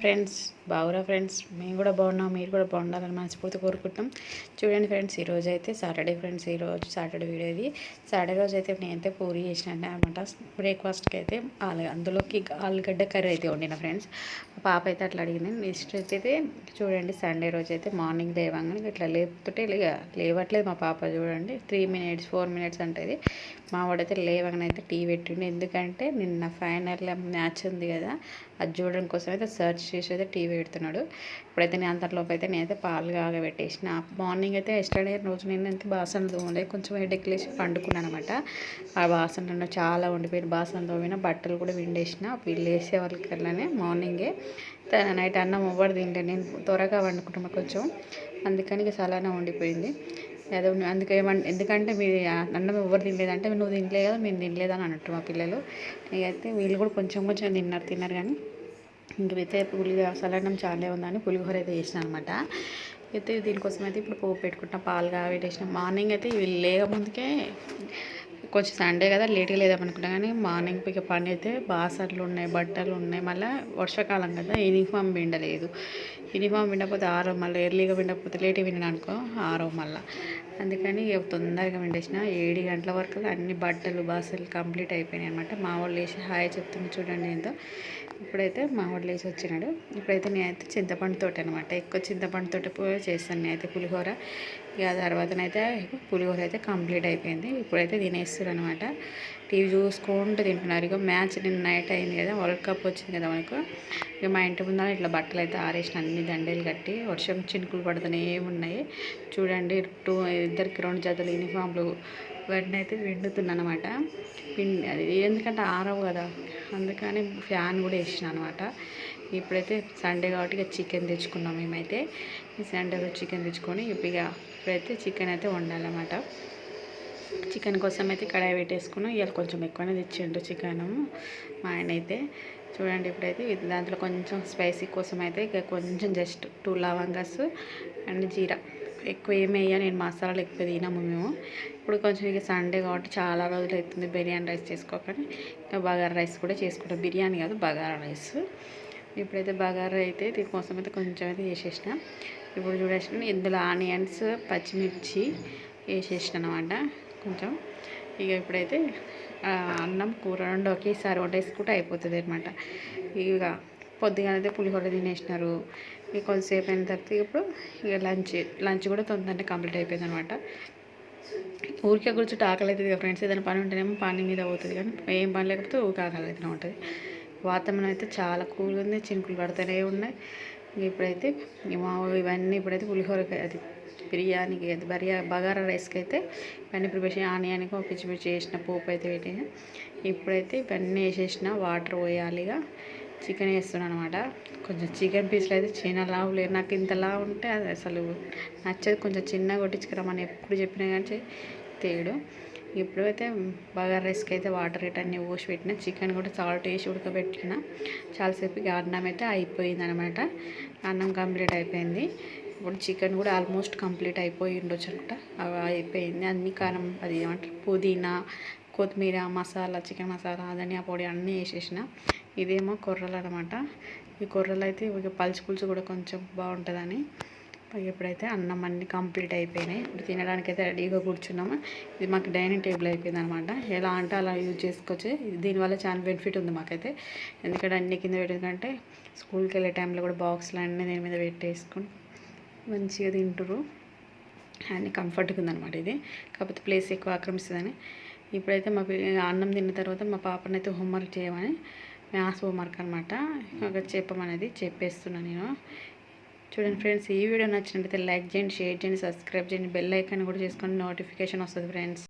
Friends బాగురా friends. మేము కూడా బాగున్నాం మీరు కూడా బాగుండాలని మనస్ఫూర్తి కోరుకుంటాం చూడండి ఫ్రెండ్స్ ఈరోజు అయితే సాటర్డే ఫ్రెండ్స్ ఈరోజు సాటర్డే వీడియో ఇది. సాటర్డే రోజు అయితే నేనైతే పూరి చేసిన అనమాట బ్రేక్ఫాస్ట్కి అయితే అందులోకి ఆలుగడ్డ కర్రీ అయితే వండిన ఫ్రెండ్స్. పాప అయితే అట్లా అడిగింది నెక్స్ట్ అయితే చూడండి. సండే రోజు అయితే మార్నింగ్ లేవంగానే ఇట్లా లేపుతుంటే లేవట్లేదు మా పాప చూడండి. త్రీ మినిట్స్ ఫోర్ మినిట్స్ అంటది మా వాడైతే లేవంగానే అయితే టీ పెట్టిండు. ఎందుకంటే నిన్న ఫైనల్ మ్యాచ్ ఉంది కదా అది చూడడం కోసం అయితే సర్చ్ చేసి అయితే టీవీ పెడుతున్నాడు. ఇప్పుడైతే నేను అంతలోపు అయితే నేనైతే పాలు కాగబెట్టేసిన. మార్నింగ్ అయితే ఎస్టర్డే రోజు నేను అయితే బాసనలు తోమలే. కొంచెం హెడెక్లేసి పండుకున్నాను అనమాట. ఆ బాసనలు చాలా ఉండిపోయిన బాసన తోమిన బట్టలు కూడా విండేసిన. వీళ్ళు వేసే వాళ్ళకల్లానే మార్నింగే. నైట్ అన్నం ఎవరు తింటే నేను త్వరగా వండుకుంటున్నాం కొంచెం. అందుకని ఇక చాలానే ఉండిపోయింది అదే అందుకే ఎందుకంటే మీ అన్నం ఎవరు తినలేదంటే నువ్వు తినలే కదా మేము తినలేదని అన్నట్టు మా పిల్లలు. అయితే వీళ్ళు కూడా కొంచెం కొంచెం తిన్నారు తిన్నారు కానీ ఇంకైతే పులిహోర సలన్నం చాలే ఉందని పులిహోర అయితే చేసిన అనమాట అయితే దీనికోసం అయితే ఇప్పుడు పోపు పెట్టుకుంటాం పాలు కావేటేసిన మార్నింగ్ అయితే వీళ్ళు లేక ముందుకే కొంచెం సండే కదా లేట్గా లేదామనుకున్నా కానీ మార్నింగ్ ఇక పని అయితే బాసర్లు ఉన్నాయి బట్టలు ఉన్నాయి. మళ్ళీ వర్షాకాలం కదా యూనిఫామ్ పిండలేదు. యూనిఫామ్ పిండకపోతే ఆరో మళ్ళీ ఎర్లీగా పిండకపోతే లేట్గా విన్నాను అనుకో ఆరో మళ్ళీ. అందుకని తొందరగా విండేసిన ఏడు గంటల వరకు అన్ని బట్టలు బాసలు కంప్లీట్ అయిపోయినాయి అనమాట మా వాళ్ళు వేసి హాయ్ చెప్తున్నా చూడండి ఏందో. ఇప్పుడైతే మా వాడు లేచి వచ్చినాడు. ఇప్పుడైతే నేనైతే చింతపండుతో అనమాట ఎక్కువ చింతపండుతో చేస్తాను నేనైతే పులిహోర. ఇక తర్వాతనైతే పులిహోర అయితే కంప్లీట్ అయిపోయింది. ఇప్పుడైతే తినేస్తారు అనమాట టీవీ చూసుకుంటూ తింటున్నారు. ఇక మ్యాచ్ నిన్న నైట్ అయింది కదా వరల్డ్ కప్ వచ్చింది కదా మనకు. ఇక మా ఇంటి ముందర ఇట్లా బట్టలు అయితే ఆరేసిన అన్ని దండలు కట్టి వర్షం చినుకులు పడుతూనే ఉన్నాయి. చూడండి టూ ఇద్దరికి రెండు జతలు యూనిఫామ్లు వాటిని అయితే విండుతున్నాను అనమాట పిండి అది ఎందుకంటే ఆరవు కదా. అందుకని ఫ్యాన్ కూడా వేసిన అనమాట ఇప్పుడైతే సండే కాబట్టి ఇక చికెన్ తెచ్చుకున్నాం మేమైతే. ఈ సండే చికెన్ తెచ్చుకొని ఇక ఇప్పుడైతే చికెన్ అయితే వండాలన్నమాట. చికెన్ కోసం అయితే కడాయి పెట్టేసుకున్నాం. ఇవాళ కొంచెం ఎక్కువనే తెచ్చిండు చికెన్ మా ఆయన అయితే. చూడండి ఇప్పుడైతే దాంట్లో కొంచెం స్పైసీ కోసం అయితే ఇక కొంచెం జస్ట్ టూ లవంగస్ అండ్ జీరా. ఎక్కువ ఏమయ్యా నేను మసాలాలు ఎక్కువ తినము మేము. ఇప్పుడు కొంచెం ఇక సండే కాబట్టి చాలా రోజులు అవుతుంది బిర్యానీ రైస్ చేసుకోకని. ఇంకా బగారా రైస్ కూడా చేసుకుంటాం. బిర్యానీ కాదు బగారా రైస్. ఇప్పుడైతే బగారా అయితే దీనికోసం అయితే కొంచెం అయితే వేసేసిన ఇప్పుడు చూడేసిన ఇందులో ఆనియన్స్ పచ్చిమిర్చి వేసేసిన అనమాట కొంచెం. ఇక ఇప్పుడైతే అన్నం కూర రెండు ఒకేసారి వండేసుకుంటే అయిపోతుంది అనమాట ఇక పొద్దుగానైతే పులిహోర తినేసినారు. ఇక కొద్దిసేపు అయిన తర్వాత ఇప్పుడు ఇక లంచ్ లంచ్ కూడా తొందరనే కంప్లీట్ అయిపోయింది అనమాట ఊరికే కూర్చుంటే ఆకలి అవుతుంది కదా ఫ్రెండ్స్. ఏదైనా పని ఉంటేనేమో పని మీద అవుతుంది కానీ ఏం పని లేకపోతే ఊరికి ఆకలి అవుతూనే ఉంటుంది. వాతావరణం అయితే చాలా కూల్గా ఉంది చినుకులు పడుతూనే ఉన్నాయి. ఇప్పుడైతే మా ఇవన్నీ ఇప్పుడైతే పులిహోర అది బిర్యానీకి అది బరియా బగారా రైస్కి అయితే ఇవన్నీ ప్రిపరేషన్ ఆనియానికి పిచ్చి పిచ్చి వేసిన పోపు అయితే పెట్టిన. ఇప్పుడైతే ఇవన్నీ వేసేసిన వాటర్ పోయాలిగా చికెన్ వేస్తున్నాను అనమాట కొంచెం చికెన్ పీస్లు అయితే చిన్న లావు లేదు నాకు ఇంత లావు ఉంటే అది అసలు నచ్చదు. కొంచెం చిన్నగా కొట్టించుకురమ్మని ఎప్పుడు చెప్పినా కానీ తేడు. ఇప్పుడైతే బాగా రైస్కి అయితే వాటర్ రేట్ అన్నీ పోసి పెట్టిన. చికెన్ కూడా సాల్ట్ వేసి ఉడకబెట్టిన. చాలాసేపు అన్నం అయితే అయిపోయింది అనమాట అన్నం కంప్లీట్ అయిపోయింది. ఇప్పుడు చికెన్ కూడా ఆల్మోస్ట్ కంప్లీట్ అయిపోయి ఉండొచ్చు అనమాట అయిపోయింది. అన్ని కారం అది ఏమంటారు? పుదీనా కొత్తిమీర మసాలా చికెన్ మసాలా ధనియా పొడి అన్నీ వేసేసిన. ఇదేమో కొర్రలు అనమాట ఈ కొర్రలు అయితే ఇక పలుచు పులుసు కూడా కొంచెం బాగుంటుందని. ఇప్పుడైతే అన్నం అన్ని కంప్లీట్ అయిపోయినాయి. ఇప్పుడు తినడానికి అయితే రెడీగా కూర్చున్నాము. ఇది మాకు డైనింగ్ టేబుల్ అయిపోయింది అనమాట ఎలా అంటే అలా యూజ్ చేసుకోవచ్చు. దీనివల్ల చాలా బెనిఫిట్ ఉంది మాకైతే. ఎందుకంటే అన్ని కింద పెట్టేందుకంటే స్కూల్కి వెళ్ళే టైంలో కూడా బాక్స్లు అన్నీ దీని మీద పెట్టేసుకుని మంచిగా తింటురు అన్ని కంఫర్ట్గా ఉందన్నమాట ఇది. కాకపోతే ప్లేస్ ఎక్కువ ఆక్రమిస్తుందని. ఇప్పుడైతే మా అన్నం తిన్న తర్వాత మా పాపనైతే హోంవర్క్ చేయమని మ్యాథ్స్ హోంవర్క్ అనమాట ఒక చెప్పమనేది చెప్పేస్తున్నాను నేను. చూడండి ఫ్రెండ్స్ ఈ వీడియో నచ్చినట్లయితే లైక్ చేయండి షేర్ చేయండి సబ్స్క్రైబ్ చేయండి బెల్ ఐకాన్ కూడా చేసుకోండి నోటిఫికేషన్ వస్తుంది ఫ్రెండ్స్.